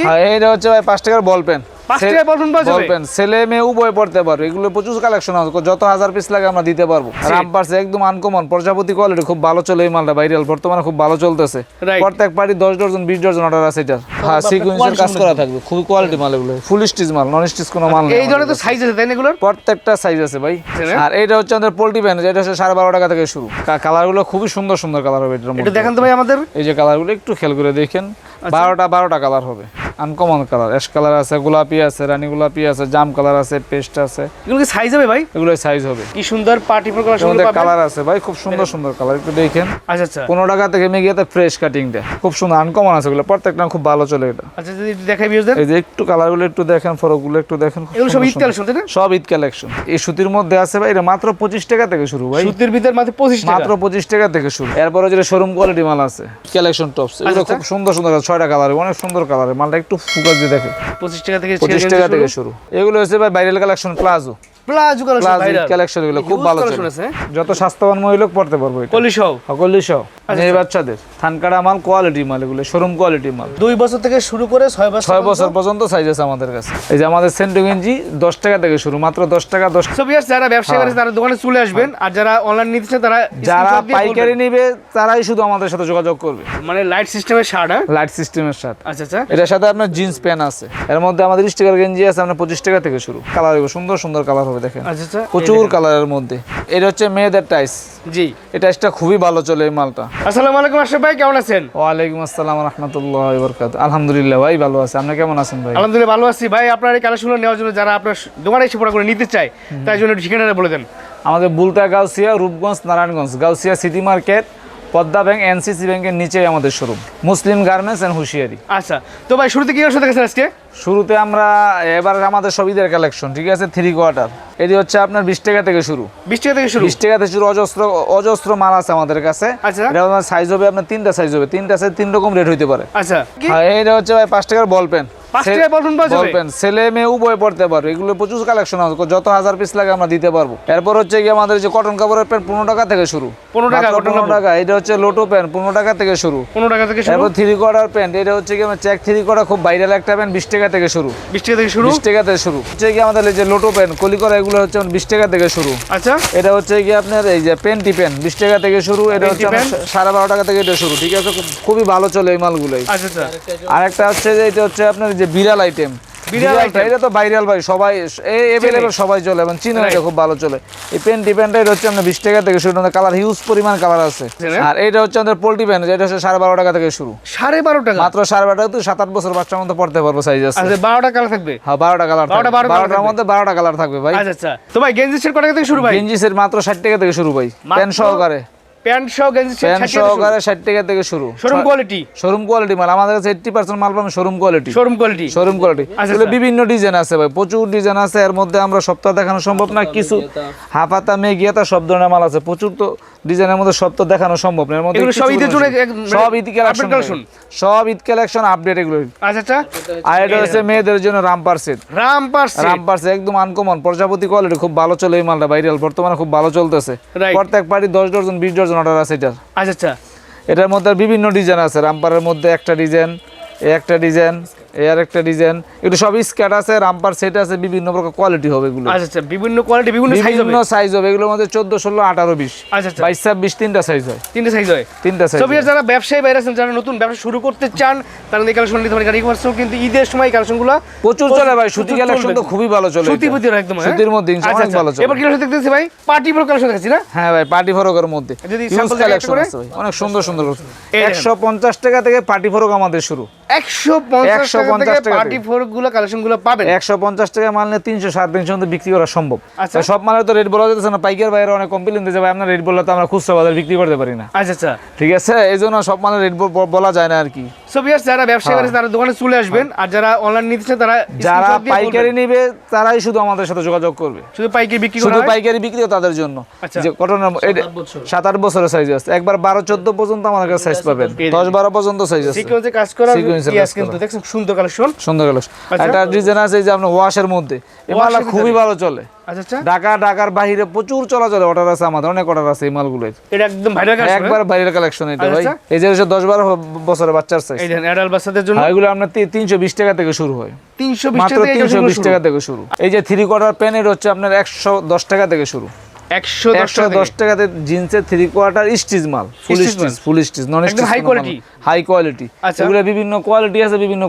কি হ্যাঁ এটা হচ্ছে ভাই পাঁচ টাকার বল পেন ছেলে মেয়ে উভয় পড়তে পারবে। এগুলো প্রচুর কালেকশন আছে যত হাজার পিস লাগে আমরা দিতে পারব। রামপার্স একদম আনকমন প্রজাপতি কোয়ালিটি খুব ভালো চলে এই মালটা ভাইরাল বর্তমানে খুব ভালো চলতেছে। প্রত্যেক পার্টি দশ ডজন বিশ ডজন অর্ডার আছে এটার। হ্যাঁ সিকুয়েন্সের কাজ করা থাকবে। খুবই কোয়ালিটি মাল এগুলো। ফুল স্টিচ মাল নন স্টিচ কোনো মাল নেই এই ধরনের তো সাইজ আছে তাই না এগুলোর? প্রত্যেকটা সাইজ আছে ভাই। আর এটা হচ্ছে আমাদের পোল্ট্রি প্যান এটা হচ্ছে সাড়ে বারো টাকা থেকে শুরু। কালারগুলো খুবই সুন্দর সুন্দর কালার হবে মধ্যে। দেখান তো ভাই আমাদের। এই যে কালারগুলো একটু খেয়াল করে দেখেন। আচ্ছা। বারোটা বারোটা কালার হবে। আনকমন কালার অ্যাশ কালার আছে গোলাপি আছে রানী গোলাপি আছে জাম কালার আছে পেস্ট আছে। এগুলো কি সাইজ হবে ভাই? এগুলো সাইজ হবে। কি সুন্দর পার্টি আমাদের পাবেন? কালার আছে ভাই খুব সুন্দর সুন্দর কালার একটু দেখেন। আচ্ছা আচ্ছা। পনেরো টাকা থেকে মেগিয়াতে ফ্রেশ কাটিংটা খুব সুন্দর আনকমন আছে এগুলো। প্রত্যেকটা খুব ভালো চলে এটা। আচ্ছা যদি একটু দেখাই ভিউজদের এই যে একটু কালারগুলো একটু দেখেন ফরকগুলো একটু দেখেন এগুলো সব সুন্দর ঈদ কালেকশন তাই না? সব ঈদ কালেকশন এই সুতির মধ্যে আছে ভাই এটা মাত্র পঁচিশ টাকা থেকে শুরু ভাই। সুতির ভিতর মাত্র পঁচিশ টাকা? মাত্র পঁচিশ টাকা থেকে শুরু। এরপরে যেটা শোরুম কোয়ালিটি মাল আছে। কালেকশন টপস এগুলো আচ্ছা। খুব সুন্দর সুন্দর ছয়টা কালার অনেক সুন্দর কালার মালটা একটু ফুকাস দিয়ে দেখে পঁচিশ টাকা থেকে পঁচিশ টাকা থেকে শুরু। এগুলো হচ্ছে ভাই viral collection palazzo palazzo collection এগুলো খুব ভালো চলে। যত স্বাস্থ্যবান মহিলা পড়তে পারব সহ। আচ্ছা, মেয়ে বাচ্চাদের। থানকাটা মাল কোয়ালিটি মাল এগুলো শোরুম কোয়ালিটি মাল। দুই বছর থেকে শুরু করে ছয় বছর ছয় বছর পর্যন্ত? সাইজ আছে আমাদের কাছে। এই যে আমাদের সেন্টু গেঞ্জি দশ টাকা থেকে শুরু মাত্র দশ টাকা দশ যারা ব্যবসা হ্যাঁ। করে তারা দোকানে চলে আসবেন আর যারা অনলাইন নিতে চান তারা যারা পাইকারি নিবে তারাই শুধু আমাদের সাথে যোগাযোগ করবে। মানে লাইট সিস্টেমের শার্ট হ্যাঁ? লাইট সিস্টেমের সাথে আচ্ছা আচ্ছা। এটার সাথে আপনার জিন্স প্যান্ট আছে। এর মধ্যে আমাদের স্টিকার গেঞ্জি আছে আপনার পঁচিশ টাকা থেকে শুরু। কালার সুন্দর সুন্দর কালার হবে দেখেন। আচ্ছা আচ্ছা প্রচুর কালারের মধ্যে। এটা হচ্ছে মেয়েদের টাইস জি। এই টাইসটা খুবই ভালো চলে এই মালটা। আসসালামু আলাইকুম আশরাফ ভাই কেমন আছেন? ওয়ালাইকুম আসসালাম রহমতুল্লাহ বরকাত আলহামদুলিল্লাহ ভাই ভালো আছে। আপনি কেমন আছেন ভাই? আলহামদুলিল্লাহ ভালো আছি। ভাই আপনার এই কালেকশনগুলো নেওয়ার জন্য যারা আপনার দোকানে এসে পড়া করে নিতে চায় তাই জন্য ঠিকানাটা বলে দেন। আমাদের Bulta Gausia Rupganj Narayanganj. Gausia city market Padma bank NCC ব্যাংকের নিচেই আমাদের শোরুম। মুসলিম গার্মেন্টস অ্যান্ড হুঁশিয়ারি। আচ্ছা তো ভাই শুরুতে কি কালেকশন দেখেছেন আজকে? শুরুতে আমরা এবার আমাদের সব ঈদের কালেকশন ঠিক আছে? থ্রি কোয়ার্টার এটি হচ্ছে আপনার বিশ টাকা থেকে শুরু। বিশ টাকা থেকে শুরু? বিশ টাকা থেকে শুরু অজস্র অজস্র মাল আছে আমাদের কাছে। আচ্ছা। এটা সাইজ হবে আপনার তিনটা সাইজ হবে। তিনটা সাইজ তিন রকম রেট হইতে পারে। আচ্ছা। কি এটা হচ্ছে ভাই পাঁচ টাকার বল পেন ছেলে মেয়ে উভয় পড়তে পারবে। এগুলো প্রচুর কালেকশন আছে যত হাজার পিস লাগে আমরা দিতে পারব। এরপর হচ্ছে কি আমাদের যে কটন কাপড়ের প্যান্ট পনেরো টাকা থেকে শুরু। 15 টাকা মাত্র cotton 15 কাপড়। টাকা এটা হচ্ছে লোটো প্যান্ট পনেরো টাকা থেকে শুরু। পনেরো টাকা থেকে এরপর থ্রি কোয়ার্টার প্যান্ট এটা হচ্ছে কি চেক থ্রি কোয়ার্টার খুব ভাইরাল একটা প্যান্ট বিশ টাকা থেকে শুরু। বিশ টাকা থেকে শুরু? বিশ টাকা থেকে শুরু। হচ্ছে কি আমাদের যে লোটো প্যান্ট কলিকরা এগুলো হচ্ছে বিশ টাকা থেকে শুরু। আচ্ছা। এটা হচ্ছে কি আপনার এই যে পেন্টি পেন বিশ টাকা থেকে শুরু এটা হচ্ছে সাড়ে বারো টাকা থেকে এটা শুরু ঠিক আছে? খুবই ভালো চলে এই মালগুলোই। আচ্ছা আচ্ছা। আর একটা হচ্ছে যে এটা হচ্ছে আপনার যে বিড়াল আইটেম বিড়াল? এটা তো ভাইরাল ভাই সবাই এভেলেবেল সবাই চলে এবং এটা খুব ভালো চলে। এই হচ্ছে আপনার বিশ টাকা থেকে শুরু কালার হিউজ পরিমাণ কালার আছে। আর এটা হচ্ছে আমাদের পোল্ট্রি প্যান্ট এটা হচ্ছে সাড়ে বারো টাকা থেকে শুরু। সাড়ে বারো টাকা? মাত্র সাড়ে বারো টাকা তো সাত আট বছর বাচ্চার মধ্যে পড়তে পারব সাইজ আছে। আচ্ছা বারোটা কালার থাকবে? হ্যাঁ বারোটা কালার বারোটার মধ্যে বারোটা কালার থাকবে ভাই। আচ্ছা আচ্ছা। তো ভাই গেঞ্জি সেট কটা থেকে শুরু ভাই? গেঞ্জি সেট মাত্র ষাট টাকা থেকে শুরু ভাই। প্যান্ট সহকারে। প্যান্ট সহ গেঞ্জি প্যান্ট সহকারে ষাট টাকা থেকে শুরু। শোরুম কোয়ালিটি শোরুম কোয়ালিটি মাল। আমাদের কাছে এইট্টি পার্সেন্ট মাল পাবেন showroom quality showroom quality showroom quality. বিভিন্ন ডিজাইন আছে ভাই। প্রচুর ডিজাইন আছে। এর মধ্যে আমরা সপ্তাহ দেখানো সম্ভব না। কিছু হাফাতা মেঘিয়াতা সব ধরনের মাল আছে। প্রচুর তো ডিজাইনের মধ্যে সব তো দেখানো সম্ভব না এর মধ্যে সব ঈদের জন্য সব ঈদ কালেকশন সব ঈদ কালেকশন আপডেট এগুলো। আচ্ছা আচ্ছা। আর এটা হচ্ছে মেয়েদের জন্য রামপার সেট রাম পার্সে রামপার সেট একদম আনকমন প্রজাপতি কোয়ালিটি খুব ভালো চলে এই মালটা ভাইরাল। বর্তমানে খুব ভালো চলতেছে। প্রত্যেক পার্টি দশ ডজন বিশ ডজন অর্ডার আছে এটার। আচ্ছা আচ্ছা। এটার মধ্যে বিভিন্ন ডিজাইন আছে। রামপারের মধ্যে একটা ডিজাইন একটা ডিজাইন এই আর একটা ডিজাইন এগুলো সব স্কার্ট আছে রামপার সেট আছে বিভিন্ন প্রকার কোয়ালিটি হবে এগুলো। আচ্ছা আচ্ছা বিভিন্ন কোয়ালিটি বিভিন্ন সাইজ হবে? বিভিন্ন সাইজ হবে এগুলোর মধ্যে চোদ্দ ষোলো আঠারো বিশ। আচ্ছা আচ্ছা। বাইশ ছাব্বিশ তিনটা সাইজ হয়। তিনটে সাইজ হয়। তিনটা সাইজ সব যারা ব্যবসায়ী বাইরে আছেন যারা নতুন ব্যবসা শুরু করতে চান তারা এই কালেকশন নিতে পারেন। কারণ এই কিন্তু ঈদের সময় কালেকশনগুলো প্রচুর চলে ভাই সুতি কালেকশন তো খুবই ভালো চলে সুতি এটা। একদম হ্যাঁ? সুতির মধ্যে ইনশাআল্লাহ আচ্ছা, অনেক ভালো আচ্ছা। চলে এবার কি কালেকশন দেখতেছি ভাই? পার্টি প্রো কালেকশন দেখাচ্ছি না? হ্যাঁ ভাই পার্টি ফরকের মধ্যে। যদি একটা collection করে? আছে ভাই, অনেক সুন্দর সুন্দর। এই একশো পঞ্চাশ টাকা থেকে পার্টি ফরক আমাদের শুরু। একশো পঞ্চাশ 150 টাকা পার্টি ফোরগুলো কালেকশনগুলো পাবেন? একশো পঞ্চাশ টাকা মাল নিয়ে বিক্রি করা সম্ভব। আচ্ছা। সব মালের তো রেট বলা না পাইকার বাইরে অনেক দিতে যাবে আপনার রেট বললে তো আমরা খুচরা বাজারে বিক্রি করতে পারি না। আচ্ছা আচ্ছা। ঠিক আছে? এই জন্য সব মালের রেট বলা যায় না আর কি। যারা ব্যবসা করে তারা দোকানে চলে আসবেন। আর যারা অনলাইন নিতে তারা হ্যাঁ। যারা পাইকারি। নিবে তারাই শুধু আমাদের সাথে যোগাযোগ করবে। শুধু পাইকারি বিক্রি করা শুধু পাইকারি বিক্রিও তাদের জন্য। আচ্ছা। যে কটনের সাত আট বছরের। সাইজ আছে। একবার বারো চোদ্দ পর্যন্ত আমাদের কাছে সাইজ পাবেন। দশ বারো পর্যন্ত সাইজ আছে। সিকোয়েন্সে কাজ করা কিন্তু দেখছেন সুন্দর কালেকশন সুন্দর আচ্ছা। একটা ডিজাইন আছে যে আপনার ওয়াশের মধ্যে। এই মালটা খুবই ভালো চলে। ঢাকা ঢাকার বাহিরে প্রচুর চলাচলে অর্ডার আছে আমাদের অনেক অর্ডার আছে এই মালগুলোর। এটা একদম একবার বাইরের কালেকশন এটা ভাই। আচ্ছা। এই যে হচ্ছে দশ বারো বছরের বাচ্চার সাইজ অ্যাডাল্ট বাচ্চাদের জন্য এগুলো আপনার তিনশো বিশ টাকা থেকে শুরু হয়। তিনশো বিশ মাত্র তিনশো বিশ। টাকা থেকে শুরু। এই যে থ্রি কোয়ার্টার প্যান এটা হচ্ছে আপনার একশো দশ টাকা থেকে শুরু। একশো দশ টাকাতে জিন্সের থ্রি কোয়ার্টার স্টিচ মাল full stitch full stitch non stitch? High quality আচ্ছা। এগুলো বিভিন্ন কোয়ালিটি আছে বিভিন্ন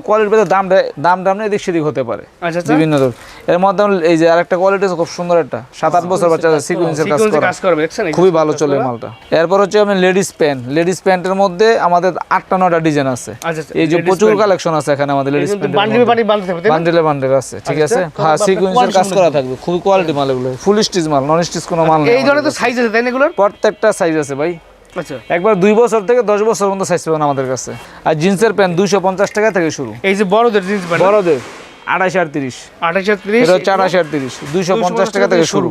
দাম দাম এদিক সেদিক হতে পারে। আচ্ছা আচ্ছা। বিভিন্ন এর মধ্যে এই যে আরেকটা কোয়ালিটি আছে খুব সুন্দর একটা। সাত আট বছর বাচ্চা সিকুয়েন্সের কাজ করবে খুবই ভালো চলে মালটা। এরপর হচ্ছে আপনি লেডিস প্যান্ট লেডিস প্যান্টের মধ্যে আমাদের আটটা নয়টা ডিজাইন আছে। আচ্ছা এই যে প্রচুর কালেকশন আছে এখানে আমাদের লেডিস কিন্তু বান্ডিল? আছে ঠিক আছে? হ্যাঁ সিকুয়েন্সের কাজ করা থাকবে খুবই কোয়ালিটি মাল এগুলো। ফুল স্টিচ মাল নন স্টিচ কোনো মাল এই ধরনের তো সাইজ আছে তাই এগুলোর? প্রত্যেকটা সাইজ আছে ভাই। আচ্ছা। একবার দুই বছর থেকে দশ বছর পর্যন্ত সাইজ পাবেন আমাদের কাছে। আর জিন্সের প্যান্ট দুইশো পঞ্চাশ টাকা থেকে শুরু। এই যে বড়দের জিন্স প্যান্ট। বড়দের আঠাশ আর তিরিশ আঠাশ আর তিরিশ এটা হচ্ছে আড়াইশ আর তিরিশ দুইশো পঞ্চাশ টাকা থেকে শুরু।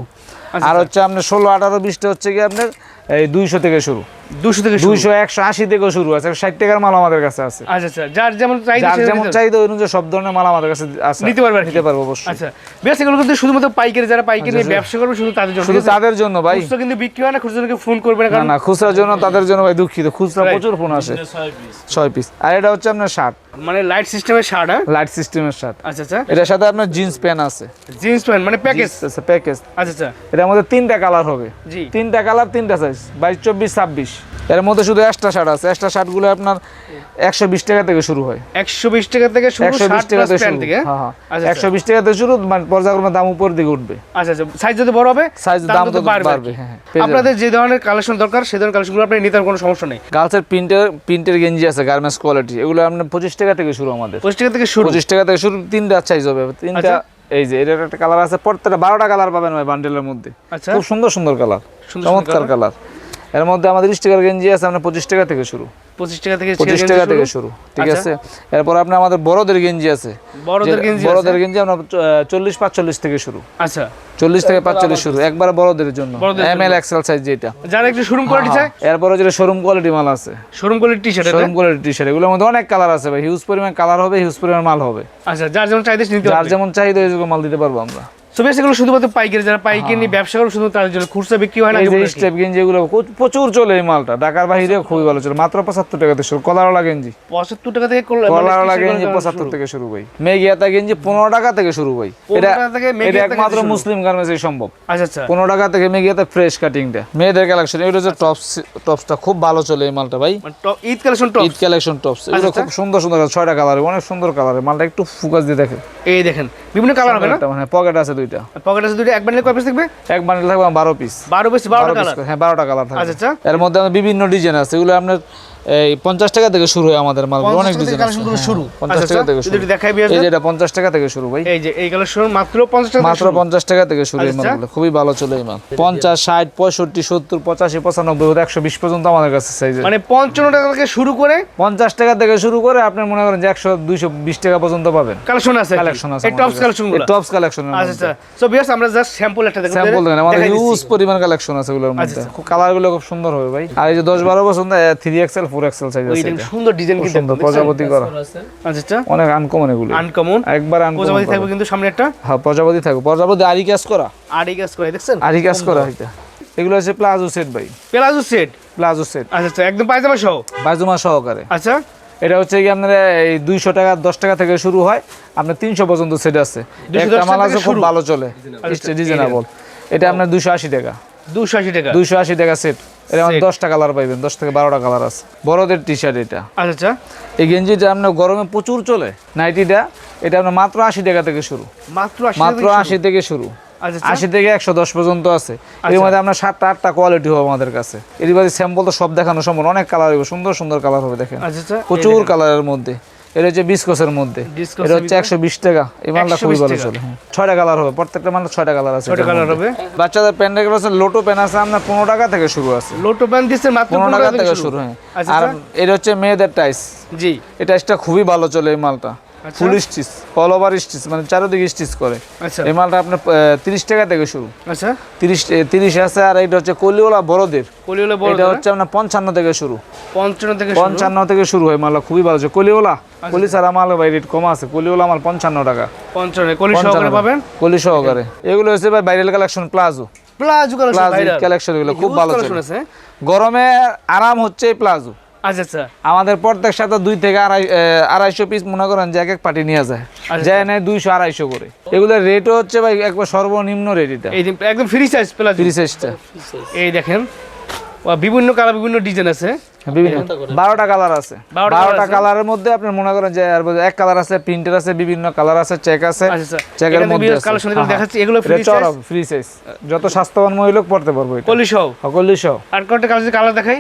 আচ্ছা, আর হচ্ছে আপনার ষোলো আঠারো বিশটা হচ্ছে কি আপনার এই দুইশো থেকে শুরু। দুশো থেকে শুরু। দুইশো একশো আশি থেকেও শুরু আছে। ষাট টাকার মাল আমাদের কাছে আছে। আচ্ছা আচ্ছা। যার যেমন চাই যার যেমন চাহিদা অনুযায়ী সব ধরনের মাল আমাদের কাছে আছে। নিতে পারবে নিতে পারব অবশ্যই। আচ্ছা। বেশ এগুলো কিন্তু শুধুমাত্র পাইকারি যারা পাইকারি নিয়ে ব্যবসা করবে শুধু তাদের জন্য। আচ্ছা, শুধু তাদের জন্য ভাই। খুচরা কিন্তু বিক্রি হয় না খুচরা ফোন করবে না না কারণ না খুচরার জন্য তাদের জন্য ভাই দুঃখিত। খুচরা প্রচুর ফোন আসে ছয় পিস। আর এটা হচ্ছে আপনার শার্ট। মানে লাইট সিস্টেমের শার্ট হ্যাঁ? লাইট সিস্টেমের শার্ট। আচ্ছা আচ্ছা। এটার সাথে আপনার জিন্স প্যান্ট আছে। জিন্স প্যান্ট মানে প্যাকেজ প্যাকেজ আচ্ছা আচ্ছা এটার মধ্যে তিনটা কালার হবে। জি। তিনটা কালার তিনটা সাইজ বাইশ চব্বিশ ছাব্বিশ। এর মধ্যে শুধু এক্সট্রা শার্ট আছে। এক্সট্রা শার্টগুলো আপনার একশো বিশ টাকা থেকে শুরু হয়। একশো বিশ টাকা থেকে একশো বিশ টাকা থেকে শুরু। হ্যাঁ হ্যাঁ। আচ্ছা একশো বিশ টাকা থেকে শুরু মানে পর্যায়ক্রমে দাম উপর দিকে উঠবে। আচ্ছা আচ্ছা। সাইজ যদি বড় হবে সাইজ দাম তো বাড়বে। হ্যাঁ হ্যাঁ। আপনাদের যে ধরনের কালেকশন দরকার সেই ধরনের কালেকশনগুলো আপনি নিতে কোনো সমস্যা নেই। গার্লসের প্রিন্টের প্রিন্টের গেঞ্জি আছে গার্মেন্টস কোয়ালিটি এগুলো আপনার পঁচিশ টাকা থেকে শুরু আমাদের। পঁচিশ টাকা থেকে শুরু? পঁচিশ টাকা থেকে শুরু তিনটা সাইজ হবে। তিনটা আচ্ছা। এই যে এটার একটা কালার আছে প্রত্যেকটা বারোটা কালার পাবেন ভাই বান্ডেলের মধ্যে। আচ্ছা। খুব সুন্দর সুন্দর কালার চমৎকার কালার এর মধ্যে আমাদের স্টিকার গেঞ্জি আছে আপনার পঁচিশ টাকা থেকে শুরু। পঁচিশ টাকা থেকে পঁচিশ টাকা থেকে শুরু। ঠিক আচ্ছা। আছে? এরপর আপনার আমাদের বড়দের গেঞ্জি আছে। বড়দের গেঞ্জি বড়দের গেঞ্জি আপনার চল্লিশ পাঁচচল্লিশ থেকে শুরু। আচ্ছা। চল্লিশ থেকে পাঁচচল্লিশ শুরু একবার বড়দের জন্য। এম এল এক্সেল সাইজ যেটা। যারা একটু শোরুম কোয়ালিটি চায় এরপরে যেটা শোরুম কোয়ালিটি মাল আছে। Showroom quality T shirt showroom quality T shirt এগুলোর মধ্যে অনেক কালার আছে ভাই। হিউজ পরিমাণ কালার হবে হিউজ পরিমাণ মাল হবে। আচ্ছা যার যেমন নিতে যার যেমন চাহিদা মাল দিতে পারব আমরা। বেশ এগুলো শুধুমাত্র পাইকারি যারা পাইকারি নিয়ে ব্যবসা করে শুধু তাদের জন্য খুচরা বিক্রি হয় না এই। স্টেপ গেঞ্জি এগুলো খুব- প্রচুর চলে এই মালটা। ঢাকার বাইরে খুবই ভালো চলে। মাত্র পঁচাত্তর টাকাতে শুরু কলারওয়ালা গেঞ্জি। পঁচাত্তর টাকা থেকে মানে কলারওয়ালা গেঞ্জি গুলো পঁচাত্তর শুরু। থেকে শুরু ভাই। গেঞ্জি পনেরো টাকা থেকে শুরু ভাই। 15 এটা এটা একমাত্র মুসলিম গার্মেন্টসে সম্ভব। আচ্ছা আচ্ছা। পনেরো টাকা থেকে ফ্রেশ কাটিংটা মেয়েদের কালেকশন এটা হচ্ছে টপস টপসটা খুব ভালো চলে এই মালটা ভাই। মানে Eid collection top Eid collection tops এগুলো আচ্ছা। খুব সুন্দর সুন্দর ছয়টা কালার অনেক সুন্দর কালার মালটা একটু ফোকাস দিয়ে দেখে এই দেখেন বিভিন্ন কালার হবে না? মানে পকেট আছে দুইটা। পকেট আছে দুইটা এক বান্ডেল কয় পিস থাকবে? এক বান্ডেল থাকবে বারো পিস বারো পিস কালার হ্যাঁ কালার থাকবে। আচ্ছা আচ্ছা। এর মধ্যে বিভিন্ন ডিজাইন আছে এগুলো আপনার এই পঞ্চাশ টাকা থেকে শুরু হয় আমাদের মাল অনেক ডিজাইন শুরু। পঞ্চাশ আচ্ছা টাকা থেকে আচ্ছা শুরু। যদি দেখাই এই যে এটা পঞ্চাশ টাকা থেকে শুরু ভাই। এই যে এই কালেকশন মাত্র পঞ্চাশ টাকা মাত্র পঞ্চাশ টাকা থেকে শুরু এই আচ্ছা। মালগুলো। খুবই ভালো চলে এই মাল। পঞ্চাশ ষাট পঁয়ষট্টি সত্তর পঁচাশি পঁচানব্বই একশো বিশ পর্যন্ত আমাদের কাছে সাইজে মানে পঞ্চান্ন টাকা থেকে শুরু করে পঞ্চাশ টাকা থেকে শুরু করে আপনি মনে করেন যে একশো দুইশো বিশ টাকা পর্যন্ত পাবেন। কালেকশন আছে কালেকশন আছে টপস কালেকশন টপস কালেকশন আচ্ছা আচ্ছা। সো বিয়াস আমরা জাস্ট স্যাম্পল একটা স্যাম্পল দেখেন আমাদের দেখাই হিউজ পরিমাণ কালেকশন আছে এগুলোর মধ্যে। খুব কালারগুলো খুব সুন্দর হবে ভাই। আর এই যে দশ বারো বছর three XL four XL size আছে এটা। সুন্দর ডিজাইন কিন্তু সুন্দর প্রজাপতি করা। আচ্ছা আচ্ছা। অনেক আনকমন এগুলো। আনকমন একবার আনকমন প্রজাপতি থাকবে কিন্তু সামনে একটা? হ্যাঁ প্রজাপতি থাকবে। প্রজাপতি আরি কাজ করা। আড়ি কাজ করে দেখছেন? আরি কাজ করা এটা। এগুলো হচ্ছে প্লাজো সেট ভাই। প্লাজো সেট প্লাজো সেট আচ্ছা আচ্ছা একদম পায়জামা সহ? বাজুমা সহকারে। আচ্ছা। এটা হচ্ছে কি আপনার এই দুইশো টাকা দশ টাকা থেকে শুরু হয়। আপনার তিনশো পর্যন্ত সেট আছে। 210 একটা মাল আছে খুব ভালো চলে। আচ্ছা, রিজনেবল এটা আপনার দুশো আশি টাকা। দুশো আশি টাকা। দুইশো আশি টাকা সেট এটা আমার দশটা কালার পাইবেন দশ থেকে বারোটা কালার আছে। বড়দের টি শার্ট এটা। আচ্ছা আচ্ছা। এই গেঞ্জিটা আপনার গরমে প্রচুর চলে নাইটিটা এটা আপনার মাত্র আশি টাকা থেকে শুরু। মাত্র মাত্র আশি থেকে শুরু। আচ্ছা আচ্ছা। আশি থেকে একশো দশ পর্যন্ত আছে। এর মধ্যে আপনার সাতটা আটটা কোয়ালিটি হবে আমাদের কাছে। এর বাদে স্যাম্পল তো সব দেখানো সম্ভব অনেক কালার হবে সুন্দর সুন্দর কালার হবে দেখেন। প্রচুর কালারের মধ্যে। এটা হচ্ছে বিস্কসের মধ্যে। এটা হচ্ছে একশো বিশ টাকা। এই মালটা খুবই ভালো চলে। হ্যাঁ। ছয়টা কালার হবে। প্রত্যেকটা মাল ছয়টা কালার আছে ছয়টা কালার হবে। বাচ্চাদের প্যান্টের আছে লোটো প্যান আছে আপনার পনেরো টাকা থেকে শুরু আছে। লোটো প্যান দিচ্ছে মাত্র পনেরো টাকা থেকে শুরু। হ্যাঁ। আচ্ছা আর আচ্ছা। এটা হচ্ছে মেয়েদের টাইস। জি। এই টাইসটা খুবই ভালো চলে এই মালটা। Full stitch all over stitch মানে চারোদিকে স্টিচ করে। আচ্ছা। এই মালটা আপনার তিরিশ টাকা থেকে শুরু। আচ্ছা। তিরিশ তিরিশ আছে আর এটা হচ্ছে কলিওলা বড়দের। কলিওলা বড় এটা হচ্ছে আপনার পঞ্চান্ন থেকে শুরু। পঞ্চান্ন থেকে শুরু। পঞ্চান্ন থেকে শুরু হয় মালটা খুবই ভালো। কলিওলা কলি ছাড়া মাল ভাই রেট কম আছে। কলিওলা মাল পঞ্চান্ন টাকা। পঞ্চান্ন কলি সহকারে পাবেন? কলি সহকারে। এগুলো হচ্ছে ভাই viral collection palazzo palazzo collection খুব ভালো গরমে আরাম হচ্ছে প্লাজো আচ্ছা আচ্ছা। আমাদের প্রত্যেক সাথে দুই থেকে আড়াই আড়াইশো পিস মনে করেন যে এক এক পার্টি নিয়ে যায়। আচ্ছা। যায় নেয় দুইশো আড়াইশো করে। এগুলোর রেটও হচ্ছে ভাই একবার সর্বনিম্ন রেট এটা একদম ফ্রি সাইজ প্লাজো। তিরিশ এসটা এই দেখেন। বিভিন্ন কালার বিভিন্ন ডিজাইন আছে। বারোটা কালার আছে। বারোটা কালারের মধ্যে আপনি মনে করেন যে এক কালার আছে প্রিন্টের আছে বিভিন্ন কালার আছে চেক আছে আচ্ছা আচ্ছা। চেকের মধ্যে দেখাচ্ছি এগুলো ফ্রি সাইজ ফ্রি সাইজ যত স্বাস্থ্যবান মহিলা পড়তে পারব এটা। কলি সহ সকলই সহ আর কয়টা কালার কালার দেখাই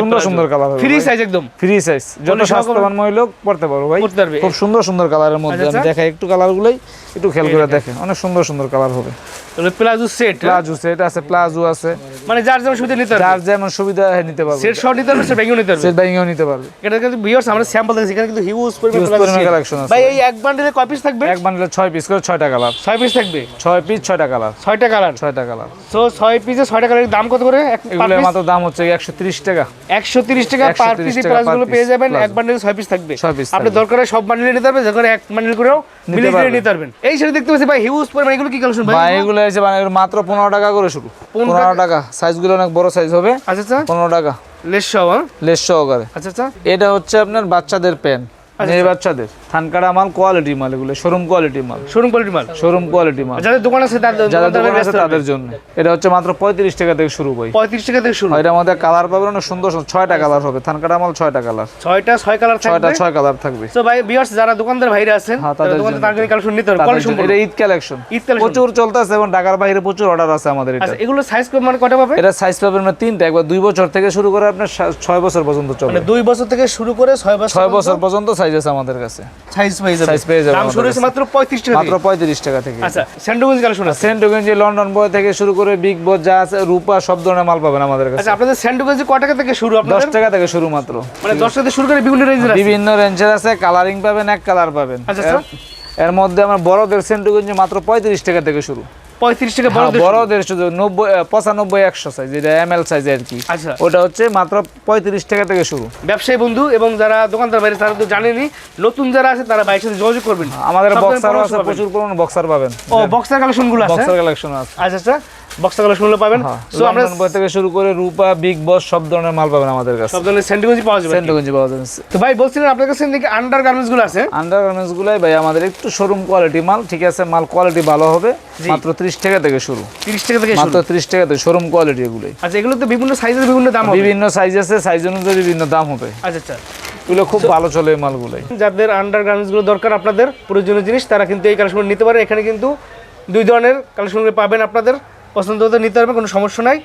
সুন্দর সুন্দর কালার ফ্রি সাইজ একদম। ফ্রি সাইজ যত স্বাস্থ্যবান মহিলা পড়তে পারব ভাই। খুব সুন্দর সুন্দর কালারের মধ্যে আচ্ছা, আমি দেখাই একটু কালারগুলোই একটু খেয়াল করে দেখেন। অনেক সুন্দর সুন্দর কালার হবে। এগুলো প্লাজো সেট প্লাজো সেট আছে প্লাজো আছে। মানে যার যেমন সুবিধা নিতে পারবে। যার যেমন সুবিধা নিতে পারবে। সেট শর্ট নিতে পারবে সেট ব্যাগিও নিতে পারবে। সেট বাইংও নিতে পারবে। এটা কিন্তু ভিউয়ার্স আমরা স্যাম্পল দেখছি এখানে কিন্তু হিউজ পরিমাণ set। আছে। ভাই এই এক বান্ডেলে কয় পিস থাকবে? এক বান্ডেলে ছয় পিস করে ছয়টা কালার ছয় পিস থাকবে? ছয় পিস ছয়টা কালার ছয়টা কালার ছয়টা কালার সো ছয় পিসে ছয়টা কালারের দাম কত করে? এক এগুলোর মাত্র দাম হচ্ছে একশো তিরিশ টাকা। একশো তিরিশ টাকা 130 পার পিস per প্লাজগুলো পেয়ে যাবেন এক বান্ডেলে ছয় পিস থাকবে। আপনি। দরকার সব বান্ডেলে নিতে পারবেন হয় এক বান্ডেল করেও মিলিয়ে নিতে পারবেন। এই শাড়ি দেখতে পাচ্ছি ভাই হিউজ পরিমাণ। এগুলো কি কালেকশন বা ভাই এগুলো এসে মানে মাত্র পনেরো টাকা করে শুরু। পনেরো পনেরো টাকা? সাইজগুলো অনেক বড় সাইজ হবে। আচ্ছা আচ্ছা। পনেরো টাকা। লেস সহ লেস সহ করে আচ্ছা আচ্ছা। এটা হচ্ছে আপনার বাচ্চাদের প্যান মেয়ে বাচ্চাদের থানকাটা মাল কোয়ালিটি মাল এগুলো শোরুম কোয়ালিটি মাল। শোরুম কোয়ালিটি মাল? শোরুম কোয়ালিটি মাল। যাদের দোকান আছে যাদের দোকান আছে তাদের জন্য। এটা হচ্ছে মাত্র পঁয়ত্রিশ টাকা থেকে শুরু ভাই। পঁয়ত্রিশ টাকা থেকে শুরু। এটার মধ্যে কালার পাবেন অনেক সুন্দর ছয়টা কালার হবে। থানকাটা মাল ছয়টা কালার ছয়টা ছয় কালার ছয়টা ছয় কালার থাকবে। তো ভাই ভিউয়ার্স যারা দোকানদার ভাইরা আছেন হ্যাঁ, তাদের দোকানদার কালেকশন নিতে তাদের। সম্পূর্ণ এটা ঈদ কালেকশন ঈদ collection। প্রচুর চলতেছে এবং ঢাকার বাইরে প্রচুর অর্ডার আছে আমাদের এটা। আচ্ছা এগুলো সাইজ মানে কটা পাবে? এটা সাইজ পাবেন না তিনটা। একবার দুই বছর থেকে শুরু করে আপনার ছয় বছর পর্যন্ত চলে মানে দুই বছর থেকে শুরু করে ছয় বছর ছয় বছর পর্যন্ত সাইজ আছে আমাদের কাছে। সাইজ পেয়ে যাবে। Size পেয়ে যাবে দাম শুরু হয়েছে মাত্র পঁয়ত্রিশ টাকা মাত্র থেকে। পঁয়ত্রিশ টাকা থেকে। আচ্ছা স্যান্ডোগঞ্জ কালেকশন আছে সেন্ট লন্ডন বয় থেকে শুরু করে বিগ বস যা আছে রূপা সব ধরনের মাল পাবেন আমাদের কাছে। আচ্ছা আপনাদের স্যান্ডোগঞ্জে টাকা থেকে শুরু টাকা থেকে শুরু মাত্র। মানে টাকা থেকে শুরু করে বিভিন্ন রেঞ্জের আছে। বিভিন্ন রেঞ্জের আছে কালারিং পাবেন এক কালার পাবেন। আচ্ছা। এর- এর মধ্যে আমার বড়দের সেন্টুগঞ্জে মাত্র পঁয়ত্রিশ টাকা থেকে শুরু। পঁয়ত্রিশ টাকা হ্যাঁ, বড়দের শুধু? নব্বই পঁচানব্বই একশো সাইজ এটা এম এল সাইজ আর কি। আচ্ছা। ওটা হচ্ছে মাত্র পঁয়ত্রিশ টাকা থেকে শুরু। ব্যবসায়ী বন্ধু এবং যারা দোকানদার বাইরে তারা তো জানেনি নতুন যারা আছে তারা বাইরের সাথে যোগাযোগ করবেন। আমাদের বক্সারও আছে প্রচুর পরিমাণ বক্সার পাবেন। ও বক্সার কালেকশনগুলো আছে? বক্সার কালেকশন আছে। আচ্ছা আচ্ছা বক্সার কালেকশন পাবেন। হ্যাঁ সো আমরা লন্ডন থেকে শুরু করে রূপা বিগ বস সব ধরনের মাল পাবেন আমাদের কাছে। সব ধরনের স্যান্ডোগঞ্জ পাওয়া যাবে। সেন্টুগঞ্জি পাওয়া যাবে। তো ভাই বলছিলেন আপনার কাছে নাকি আন্ডার গার্মেন্টসগুলো আছে? আন্ডার গার্মেন্টস গুলাই ভাই আমাদের একটু শোরুম কোয়ালিটি মাল ঠিক আছে মাল কোয়ালিটি ভালো হবে। মাত্র ত্রিশ টাকা থেকে শুরু। তিরিশ টাকা থেকে শুরু? মাত্র ত্রিশ টাকা থেকে শোরুম কোয়ালিটি এগুলোই। আচ্ছা এগুলো তো বিভিন্ন সাইজের বিভিন্ন দাম হবে। বিভিন্ন সাইজ আছে সাইজ অনুযায়ী বিভিন্ন দাম হবে। আচ্ছা আচ্ছা। এগুলো খুব ভালো চলে এই মালগুলোই। যাদের আন্ডারগুলো দরকার আপনাদের প্রয়োজনীয় জিনিস তারা কিন্তু এই কালেকশন নিতে পারে। এখানে কিন্তু দুই ধরনের কালেকশনগুলো পাবেন আপনাদের। পছন্দ হতে নিতে পারবেন কোনো সমস্যা নাই।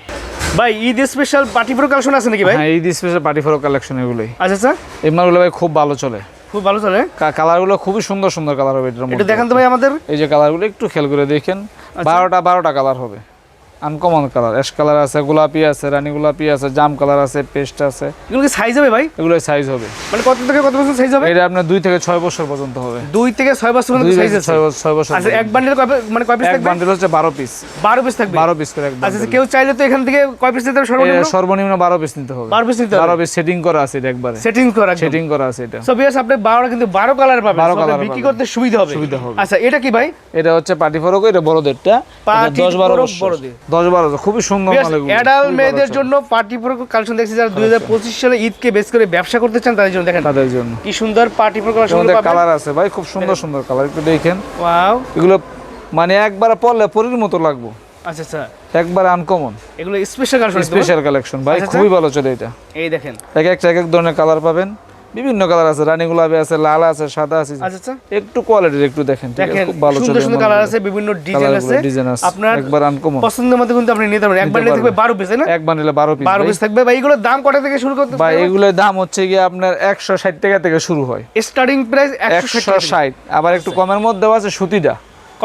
ভাই Eid special party pro collection আছে নাকি ভাই? হ্যাঁ এই স্পেশাল পার্টি ফোর কালেকশন এগুলোই। আচ্ছা আচ্ছা। এই মালগুলো ভাই খুব ভালো চলে। খুব ভালো চলে। কালারগুলো খুবই সুন্দর সুন্দর কালার হবে এটা দেখেন তো ভাই আমাদের। এই যে কালারগুলো একটু খেয়াল করে দেখেন। বারোটা বারোটা কালার হবে। আনকমন কালার অ্যাশ কালার আছে গোলাপি আছে রানী গোলাপি আছে জাম কালার আছে পেস্ট আছে। এগুলো কি সাইজ হবে ভাই? এগুলো সাইজ হবে। মানে কত থেকে কত বছর সাইজ হবে? এটা আপনার দুই থেকে ছয় বছর পর্যন্ত হবে। দুই থেকে ছয় বছর পর্যন্ত সাইজ আছে। ছয় বছর ছয় বছর আচ্ছা এক বান্ডেল মানে কয় পিস থাকবে? এক বান্ডেল হচ্ছে বারো পিস বারো পিস থাকবে? বারো পিস করে এক আচ্ছা আচ্ছা, কেউ চাইলে তো এখান থেকে কয় পিস নিতে হবে সর্বনিম্ন? সর্বনিম্ন বারো পিস নিতে হবে। বারো পিস নিতে বারো হবে পিস সেটিং করা আছে এটা একবারে। সেটিং করা সেটিং করা আছে এটা। সো বিয়াস আপনি বারোটা কিন্তু বারো কালার পাবেন। 12 So, আপনার colour বিক্রি করতে সুবিধা হবে। সুবিধা হবে। আচ্ছা এটা কি ভাই? এটা হচ্ছে পার্টি ফরক এটা বড়দেরটা। দশ বারো বছর। বড়দের। দশ বারো বছর। খুবই সুন্দর ভালো মেয়েদের জন্য পার্টি প্রো কালেকশন দেখছি যারা দুই হাজার পঁচিশ সালে ঈদকে বেস করে ব্যবসা করতে চান তাদের জন্য দেখেন। তাদের জন্য। কি সুন্দর পার্টি প্রো কালেকশন কালার আছে ভাই খুব সুন্দর সুন্দর কালার একটু দেখেন। ওয়াও এগুলো মানে একবার পরলে পরির মতো লাগবো। আচ্ছা আচ্ছা। একবার আনকমন এগুলো স্পেশাল কালেকশন স্পেশাল কালেকশন ভাই আচ্ছা, খুবই ভালো চলে এটা। এই দেখেন। এক একটা এক এক ধরনের কালার পাবেন। বিভিন্ন কালার আছে রানী গোলাপি আছে লাল আছে সাদা আছে। আচ্ছা আচ্ছা। একটু কোয়ালিটির একটু দেখেন ঠিক আছে? দেখেন খুব ভালো সুন্দর সুন্দর কালার আছে বিভিন্ন ডিজাইন আছে। ডিজাইন আছে আপনার একবার আনকমন পছন্দের মতো কিন্তু আপনি নিতে পারেন। এক নিতে থাকবে পারবেন। বারো পিস না? এক বান্ডিলে বারো পিস বারো পিস থাকবে। ভাই এগুলোর দাম থেকে শুরু করতে এগুলোর দাম হচ্ছে গিয়ে আপনার একশো ষাট টাকা থেকে শুরু হয়। স্টার্টিং প্রাইস একশো একশো ষাট। আবার একটু কমের মধ্যেও আছে সুতিটা।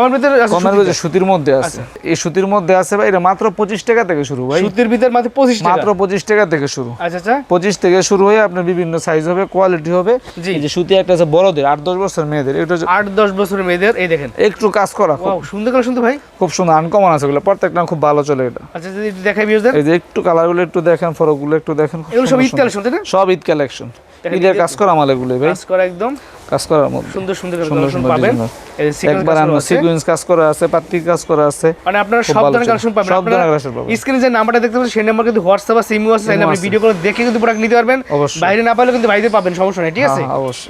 কমের ভিতরে কমের সুতিতে? সুতির মধ্যে আছে। এই সুতির মধ্যে আছে ভাই এটা মাত্র পঁচিশ টাকা থেকে শুরু ভাই। সুতির ভিতরে মাত্র পঁচিশ টাকা? মাত্র পঁচিশ টাকা থেকে শুরু। আচ্ছা আচ্ছা। পঁচিশ থেকে শুরু হয়ে আপনার বিভিন্ন সাইজ হবে কোয়ালিটি হবে। জি। যে সুতি একটা আছে বড়দের আট দশ বছর মেয়েদের। এটা হচ্ছে আট দশ বছরের মেয়েদের এই দেখেন। একটু কাজ করা খুব- সুন্দর কালেকশন তো ভাই। খুব সুন্দর আনকমন আছে প্রত্যেকটা খুব ভালো চলে এটা। আচ্ছা যদি একটু দেখাই বিয়োজদের এই যে একটু কালারগুলো একটু দেখেন ফরকগুলো একটু দেখেন এগুলো সব ঈদ কালেকশন তাই না? সব ঈদ কালেকশন ঈদের- কাজ করা মাল এগুলো ভাই। কাজ করা একদম। কাজ করার মধ্যে সুন্দর সুন্দর সুন্দর কালেকশন সুন্দর পাবেন। এই সিকোয়েন্স একবার আছে। সিকুয়েন্স কাজ করা আছে পাত্রিক কাজ করা আছে। মানে আপনারা সব ধরনের। কালেকশন পাবেন। সব ধরনের কালেকশন পাবেন। স্ক্রিনে যে নাম্বারটা দেখতে পাচ্ছেন সেই নাম্বার কিন্তু হোয়াটসঅ্যাপ বা সিমও আছে তাহলে আপনি ভিডিও করে দেখে কিন্তু প্রোডাক্ট নিতে পারবেন। অবশ্যই। বাইরে না পারলে কিন্তু বাইরে পাবেন সমস্যা নেই ঠিক আছে? হ্যাঁ, হ্যাঁ, অবশ্যই।